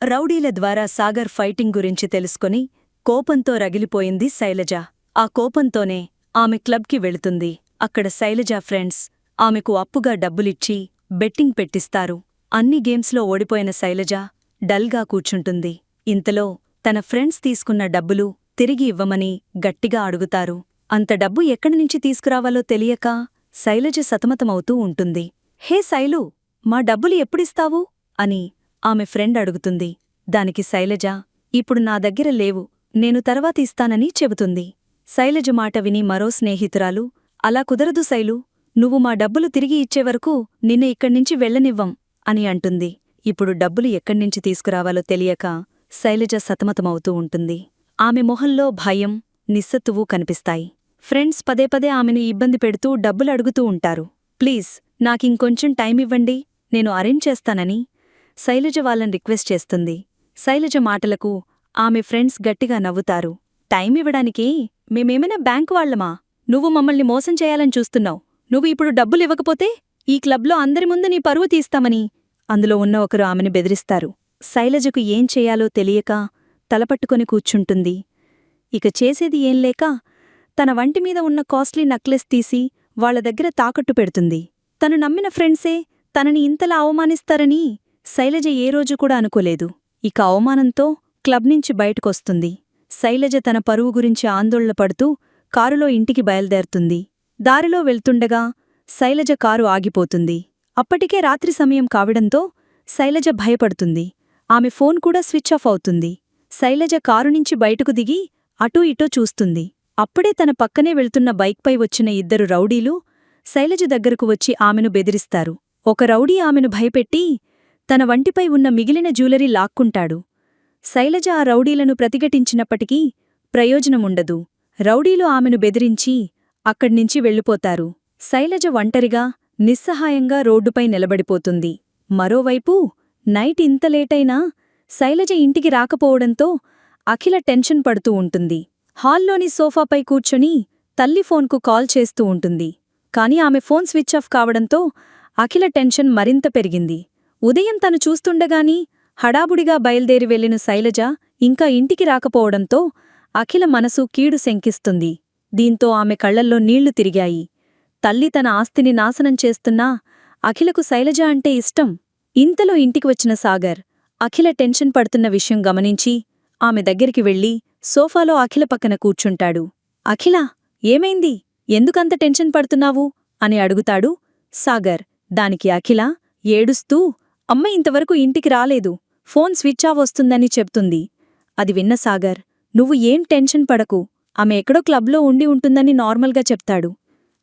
రౌడీల ద్వారా సాగర్ ఫైటింగ్ గురించి తెలుసుకొని కోపంతో రగిలిపోయింది శైలజ. ఆ కోపంతోనే ఆమె క్లబ్కి వెళుతుంది. అక్కడ శైలజ ఫ్రెండ్స్ ఆమెకు అప్పుగా డబ్బులిచ్చి బెట్టింగ్ పెట్టిస్తారు. అన్ని గేమ్స్లో ఓడిపోయిన శైలజ డల్గా కూర్చుంటుంది. ఇంతలో తన ఫ్రెండ్స్ తీసుకున్న డబ్బులు తిరిగి ఇవ్వమని గట్టిగా అడుగుతారు. అంత డబ్బు ఎక్కడినుంచి తీసుకురావాలో తెలియక శైలజ సతమతమవుతూ ఉంటుంది. హే శైలు మా డబ్బులు ఎప్పుడిస్తావు? అని ఆమె ఫ్రెండ్ అడుగుతుంది. దానికి శైలజ ఇప్పుడు నా దగ్గర లేవు నేను తర్వాత ఇస్తానని చెబుతుంది శైలజ మాట విని మరో స్నేహితురాలు అలా కుదరదు శైలు నువ్వు మా డబ్బులు తిరిగి ఇచ్చేవరకు నిన్ను ఇక్కడ్నించి వెళ్ళనివ్వం అని అంటుంది. ఇప్పుడు డబ్బులు ఎక్కడ్నించి తీసుకురావాలో తెలియక శైలజ సతమతమవుతూ ఉంటుంది. ఆమె మొహంలో భయం నిస్సత్తువు కనిపిస్తాయి. ఫ్రెండ్స్ పదే పదే ఆమెను ఇబ్బంది పెడుతూ డబ్బులు అడుగుతూ ఉంటారు. ప్లీజ్ నాకింకొంచెం టైమివ్వండి నేను అరేంజ్ చేస్తానని శైలజ వాళ్ళని రిక్వెస్ట్ చేస్తుంది. శైలజ మాటలకు ఆమె ఫ్రెండ్స్ గట్టిగా నవ్వుతారు. టైం ఇవ్వడానికి మేమేమైనా బ్యాంకు వాళ్ళమా నువ్వు మమ్మల్ని మోసం చేయాలని చూస్తున్నావు. నువ్వు ఇప్పుడు డబ్బులు ఇవ్వకపోతే ఈ క్లబ్లో అందరి ముందు నీ పరువు తీస్తామని అందులో ఉన్న ఒకరు ఆమెను బెదిరిస్తారు. శైలజకు ఏం చేయాలో తెలియక తలపట్టుకొని కూర్చుంటుంది. ఇక చేసేది ఏం లేక తన వంటి మీద ఉన్న కాస్ట్లీ నక్లెస్ తీసి వాళ్ళ దగ్గర తాకట్టు పెడుతుంది. తను నమ్మిన ఫ్రెండ్సే తనని ఇంతలా అవమానిస్తారని శైలజ ఏ రోజు కూడా అనుకోలేదు. ఇక అవమానంతో క్లబ్ నుంచి బయటకొస్తుంది. శైలజ తన పరువు గురించి ఆందోళన పడుతూ కారులో ఇంటికి బయలుదేరుతుంది. దారిలో వెళ్తుండగా శైలజ కారు ఆగిపోతుంది. అప్పటికే రాత్రి సమయం కావడంతో శైలజ భయపడుతుంది. ఆమె ఫోన్ కూడా స్విచ్ ఆఫ్ అవుతుంది. శైలజ కారు నుంచి బయటకు దిగి అటూ ఇటో చూస్తుంది. అప్పుడే తన పక్కనే వెళ్తున్న బైక్పై వచ్చిన ఇద్దరు రౌడీలు శైలజ దగ్గరకు వచ్చి ఆమెను బెదిరిస్తారు. ఒక రౌడీ ఆమెను భయపెట్టి తన వంటిపై ఉన్న మిగిలిన జ్యువెలరీ లాక్కుంటాడు. శైలజ ఆ రౌడీలను ప్రతిఘటించినప్పటికీ ప్రయోజనముండదు. రౌడీలు ఆమెను బెదిరించి అక్కడ్నించి వెళ్ళిపోతారు. శైలజ ఒంటరిగా నిస్సహాయంగా రోడ్డుపై నిలబడిపోతుంది. మరోవైపు నైట్ ఇంత లేటైనా శైలజ ఇంటికి రాకపోవడంతో అఖిల టెన్షన్ పడుతూ ఉంటుంది. హాల్లోని సోఫాపై కూర్చొని తల్లి ఫోన్కు కాల్ చేస్తూ ఉంటుంది. కాని ఆమె ఫోన్ స్విచ్ ఆఫ్ కావడంతో అఖిల టెన్షన్ మరింత పెరిగింది. ఉదయం తను చూస్తుండగాని హడాబుడిగా బయల్దేరి వెళ్ళిన శైలజ ఇంకా ఇంటికి రాకపోవడంతో అఖిల మనసు కీడు శంకిస్తుంది. దీంతో ఆమె కళ్ళల్లో నీళ్ళు తిరిగాయి. తల్లి తన ఆస్తిని నాశనం చేస్తున్నా అఖిలకు శైలజ అంటే ఇష్టం. ఇంతలో ఇంటికి వచ్చిన సాగర్ అఖిల టెన్షన్ పడుతున్న విషయం గమనించి ఆమె దగ్గరికి వెళ్ళి సోఫాలో అఖిల పక్కన కూర్చుంటాడు. అఖిల ఏమైంది? ఎందుకంత టెన్షన్ పడుతున్నావు? అని అడుగుతాడు సాగర్. దానికి అఖిల ఏడుస్తూ అమ్మ ఇంతవరకు ఇంటికి రాలేదు. ఫోన్ స్విచ్ ఆఫ్ వస్తుందని చెప్తుంది. అది విన్న సాగర్ నువ్వు ఏం టెన్షన్ పడకు. ఆమె ఎక్కడో క్లబ్లో ఉండి ఉంటుందని నార్మల్గా చెప్తాడు.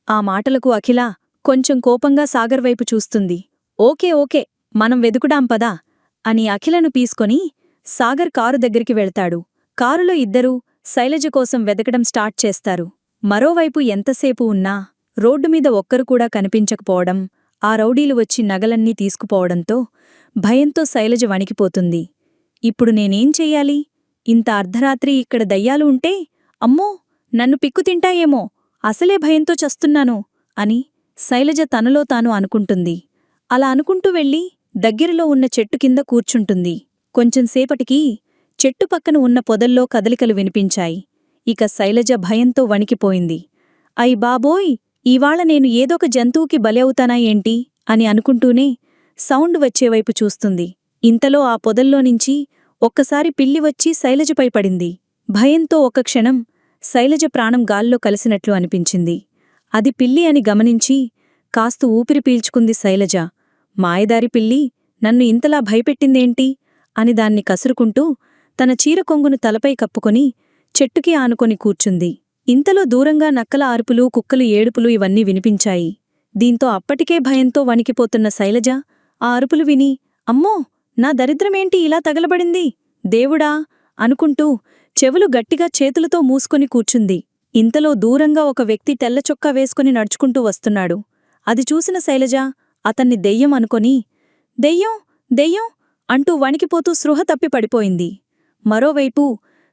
ఆ మాటలకు అఖిల కొంచెం కోపంగా సాగర్ వైపు చూస్తుంది. ఓకే ఓకే మనం వెదుకుడాం పదా అని అఖిలను పీసుకొని సాగర్ కారు దగ్గరికి వెళ్తాడు. కారులో ఇద్దరూ శైలజ కోసం వెదకడం స్టార్ట్ చేస్తారు. మరోవైపు ఎంతసేపు ఉన్నా రోడ్డు మీద ఒక్కరు కూడా కనిపించకపోవడం ఆ రౌడీలు వచ్చి నగలన్నీ తీసుకుపోవడంతో భయంతో శైలజ వణికిపోతుంది. ఇప్పుడు నేనేం చెయ్యాలి? ఇంత అర్ధరాత్రి ఇక్కడ దయ్యాలు ఉంటే అమ్మో నన్ను పిక్కుతింటాయేమో అసలే భయంతో చస్తున్నాను అని శైలజ తనలో తాను అనుకుంటుంది. అలా అనుకుంటూ వెళ్ళి దగ్గరలో ఉన్న చెట్టు కింద కూర్చుంటుంది. కొంచెంసేపటికి చెట్టు పక్కన ఉన్న పొదల్లో కదలికలు వినిపించాయి. ఇక శైలజ భయంతో వణికిపోయింది. అయి బాబోయ్! ఇవాళ నేను ఏదొక జంతువుకి బలి అవుతానా ఏంటి? అని అనుకుంటూనే సౌండ్ వచ్చేవైపు చూస్తుంది. ఇంతలో ఆ పొదల్లోనించి ఒక్కసారి పిల్లి వచ్చి శైలజపై పడింది. భయంతో ఒక క్షణం శైలజ ప్రాణం గాల్లో కలిసినట్లు అనిపించింది. అది పిల్లి అని గమనించి కాస్త ఊపిరి పీల్చుకుంది శైలజ. మాయదారి పిల్లి నన్ను ఇంతలా భయపెట్టిందేంటి? అని దాన్ని కసురుకుంటూ తన చీర కొంగును తలపై కప్పుకొని చెట్టుకి ఆనుకొని కూర్చుంది. ఇంతలో దూరంగా నక్కల ఆర్పులు కుక్కలు ఏడుపులు ఇవన్నీ వినిపించాయి. దీంతో అప్పటికే భయంతో వణికిపోతున్న శైలజ ఆ అరుపులు విని అమ్మో నా దరిద్రమేంటి ఇలా తగలబడింది? దేవుడా! అనుకుంటూ చెవులు గట్టిగా చేతులతో మూసుకొని కూర్చుంది. ఇంతలో దూరంగా ఒక వ్యక్తి తెల్లచొక్కా వేసుకుని నడుచుకుంటూ వస్తున్నాడు. అది చూసిన శైలజ అతన్ని దెయ్యం అనుకొని దెయ్యం దెయ్యం! అంటూ వణికిపోతూ సృహ తప్పి పడిపోయింది. మరోవైపు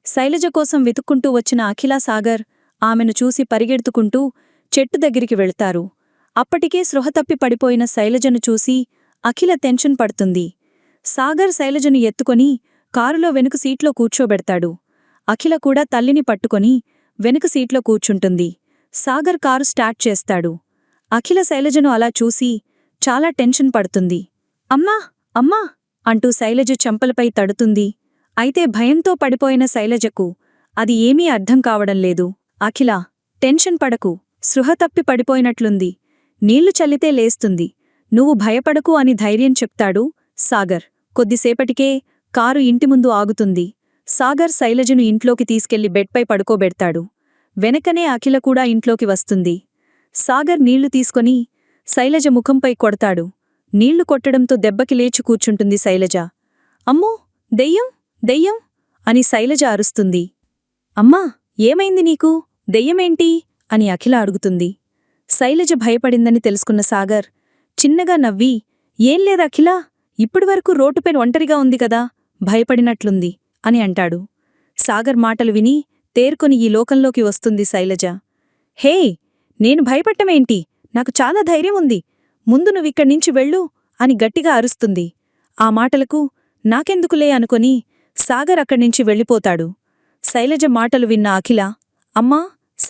శైలజ కోసం వెతుక్కుంటూ వచ్చిన అఖిలా సాగర్ ఆమెను చూసి పరిగెడుతుకుంటూ చెట్టు దగ్గరికి వెళ్తారు. అప్పటికే సృహ తప్పి పడిపోయిన శైలజను చూసి అఖిల టెన్షన్ పడుతుంది. సాగర్ శైలజను ఎత్తుకొని కారులో వెనుక సీట్లో కూర్చోబెడతాడు. అఖిల కూడా తల్లిని పట్టుకొని వెనుక సీట్లో కూర్చుంటుంది. సాగర్ కారు స్టార్ట్ చేస్తాడు. అఖిల శైలజను అలా చూసి చాలా టెన్షన్ పడుతుంది. అమ్మా! అమ్మా! అంటూ శైలజ చెంపలపై తడుతుంది. అయితే భయంతో పడిపోయిన శైలజకు అది ఏమీ అర్థం కావడం లేదు. అఖిల టెన్షన్ పడకు. సృహ తప్పి పడిపోయినట్లుంది. నీళ్ళు చల్లితే లేస్తుంది. నువ్వు భయపడకు అని ధైర్యం చెప్తాడు సాగర్. కొద్దిసేపటికే కారు ఇంటి ముందు ఆగుతుంది. సాగర్ శైలజను ఇంట్లోకి తీసుకెళ్ళి బెడ్పై పడుకోబెడతాడు. వెనకనే అఖిల కూడా ఇంట్లోకి వస్తుంది. సాగర్ నీళ్ళు తీసుకొని శైలజ ముఖంపై కొడతాడు. నీళ్ళు కొట్టడంతో దెబ్బకి లేచి కూర్చుంటుంది శైలజ. అమ్మో! దెయ్యం! దెయ్యం! అని శైలజ అరుస్తుంది. అమ్మా! ఏమైంది నీకు? దెయ్యమేంటి? అని అఖిల అడుగుతుంది. శైలజ భయపడిందని తెలుసుకున్న సాగర్ చిన్నగా నవ్వి ఏం లేదు అఖిల ఇప్పటివరకు రోడ్డుపై ఒంటరిగా ఉంది కదా భయపడినట్లుంది అని అంటాడు. సాగర్ మాటలు విని తేర్కొని ఈ లోకంలోకి వస్తుంది శైలజ. హే నేను భయపట్టమేంటి నాకు చాలా ధైర్యం ఉంది. ముందు నువ్విక్కడ్నించి వెళ్ళు అని గట్టిగా అరుస్తుంది. ఆ మాటలకు నాకెందుకులే అనుకొని సాగర్ అక్కడ్నించి వెళ్ళిపోతాడు. శైలజ మాటలు విన్న అఖిల అమ్మా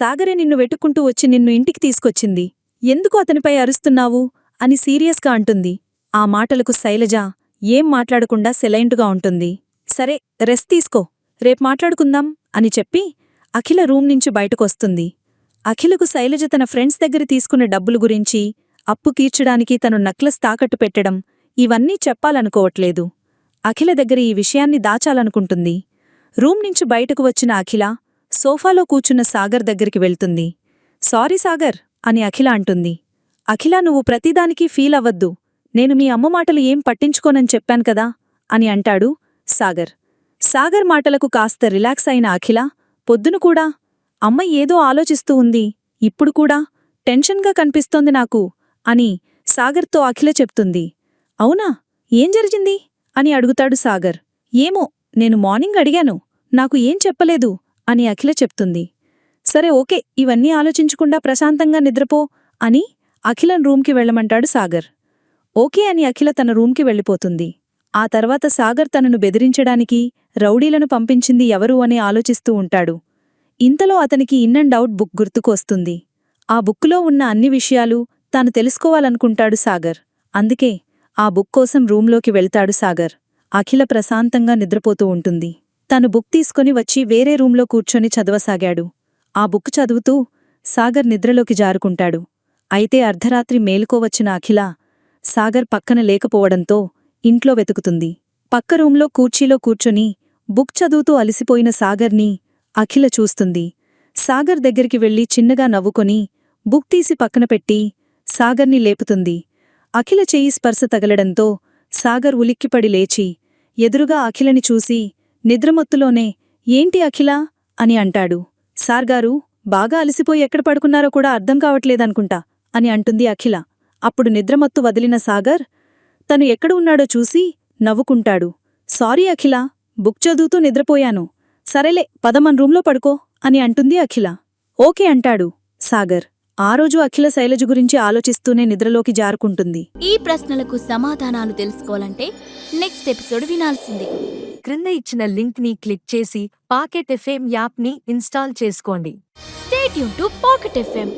సాగరే నిన్ను వెట్టుకుంటూ వచ్చి నిన్ను ఇంటికి తీసుకొచ్చింది. ఎందుకు అతనిపై అరుస్తున్నావు? అని సీరియస్గా అంటుంది. ఆ మాటలకు శైలజ ఏం మాట్లాడకుండా సెలైంటుగా ఉంటుంది. సరే రెస్ట్ తీసుకో. రేపు మాట్లాడుకుందాం అని చెప్పి అఖిల రూమ్ నుంచి బయటకొస్తుంది. అఖిలకు శైలజ తన ఫ్రెండ్స్ దగ్గర తీసుకున్న డబ్బులు గురించి అప్పు తీర్చడానికి తను నక్లెస్ తాకట్టు పెట్టడం ఇవన్నీ చెప్పాలనుకోవట్లేదు. అఖిల దగ్గర ఈ విషయాన్ని దాచాలనుకుంటుంది. రూమ్ నుంచి బయటకు వచ్చిన అఖిల సోఫాలో కూర్చున్న సాగర్ దగ్గరికి వెళ్తుంది. సారీ సాగర్ అని అఖిల అంటుంది. అఖిల నువ్వు ప్రతిదానికి ఫీల్ అవ్వద్దు. నేను మీ అమ్మ మాటలు ఏం పట్టించుకోనని చెప్పాను కదా అని అంటాడు సాగర్. సాగర్ మాటలకు కాస్త రిలాక్స్ అయిన అఖిల పొద్దును కూడా? అమ్మ ఏదో ఆలోచిస్తూ ఉంది. ఇప్పుడు కూడా? టెన్షన్గా కనిపిస్తోంది నాకు అని సాగర్తో అఖిల చెప్తుంది. అవునా? ఏం జరిగింది? అని అడుగుతాడు సాగర్. ఏమో నేను మార్నింగ్ అడిగాను. నాకు ఏం చెప్పలేదు అని అఖిల చెప్తుంది. సరే ఓకే ఇవన్నీ ఆలోచించకుండా ప్రశాంతంగా నిద్రపో అని అఖిలన్ రూమ్కి వెళ్ళమంటాడు సాగర్. ఓకే అని అఖిల తన రూమ్కి వెళ్ళిపోతుంది. ఆ తర్వాత సాగర్ తనను బెదిరించడానికి రౌడీలను పంపించింది ఎవరు అని ఆలోచిస్తూ ఉంటాడు. ఇంతలో అతనికి ఇన్ అండ్ అవుట్ బుక్ గుర్తుకొస్తుంది. ఆ బుక్కులో ఉన్న అన్ని విషయాలు తాను తెలుసుకోవాలనుకుంటాడు సాగర్. అందుకే ఆ బుక్ కోసం రూంలోకి వెళ్తాడు సాగర్. అఖిల ప్రశాంతంగా నిద్రపోతూ ఉంటుంది. తను బుక్ తీసుకొని వచ్చి వేరే రూంలో కూర్చొని చదవసాగాడు. ఆ బుక్ చదువుతూ సాగర్ నిద్రలోకి జారుకుంటాడు. అయితే అర్ధరాత్రి మేలుకోవచ్చిన అఖిల సాగర్ పక్కన లేకపోవడంతో ఇంట్లో వెతుకుతుంది. పక్క రూంలో కూర్చీలో కూర్చొని బుక్ చదువుతూ అలసిపోయిన సాగర్ని అఖిల చూస్తుంది. సాగర్ దగ్గరికి వెళ్ళి చిన్నగా నవ్వుకొని బుక్ తీసి పక్కన పెట్టి సాగర్ని లేపుతుంది. అఖిల చేయి స్పర్శ తగలడంతో సాగర్ ఉలిక్కిపడి లేచి ఎదురుగా అఖిలని చూసి నిద్రమత్తులోనే ఏంటి అఖిల? అని అంటాడు. సార్గారు బాగా అలసిపోయి ఎక్కడ పడుకున్నారో కూడా అర్థం కావట్లేదనుకుంటా అని అంటుంది అఖిల. అప్పుడు నిద్రమత్తు వదిలిన సాగర్ తను ఎక్కడ ఉన్నాడో చూసి నవ్వుకుంటాడు. సారీ అఖిల బుక్ చదువుతూ నిద్రపోయాను. సరేలే పదమన్ రూంలో పడుకో అని అంటుంది అఖిల. ఓకే అంటాడు సాగర్. ఆ రోజు అఖిల శైలజ గురించి ఆలోచిస్తూనే నిద్రలోకి జారుకుంటుంది. ఈ ప్రశ్నలకు సమాధానాలు తెలుసుకోవాలంటే నెక్స్ట్ ఎపిసోడ్ వినాల్సిందే. క్రింద ఇచ్చిన లింక్ని క్లిక్ చేసి పాకెట్ ఎఫ్ఎం యాప్ని ఇన్స్టాల్ చేసుకోండి. స్టేట్ యూన్ టు పాకెట్ ఎఫ్ఎం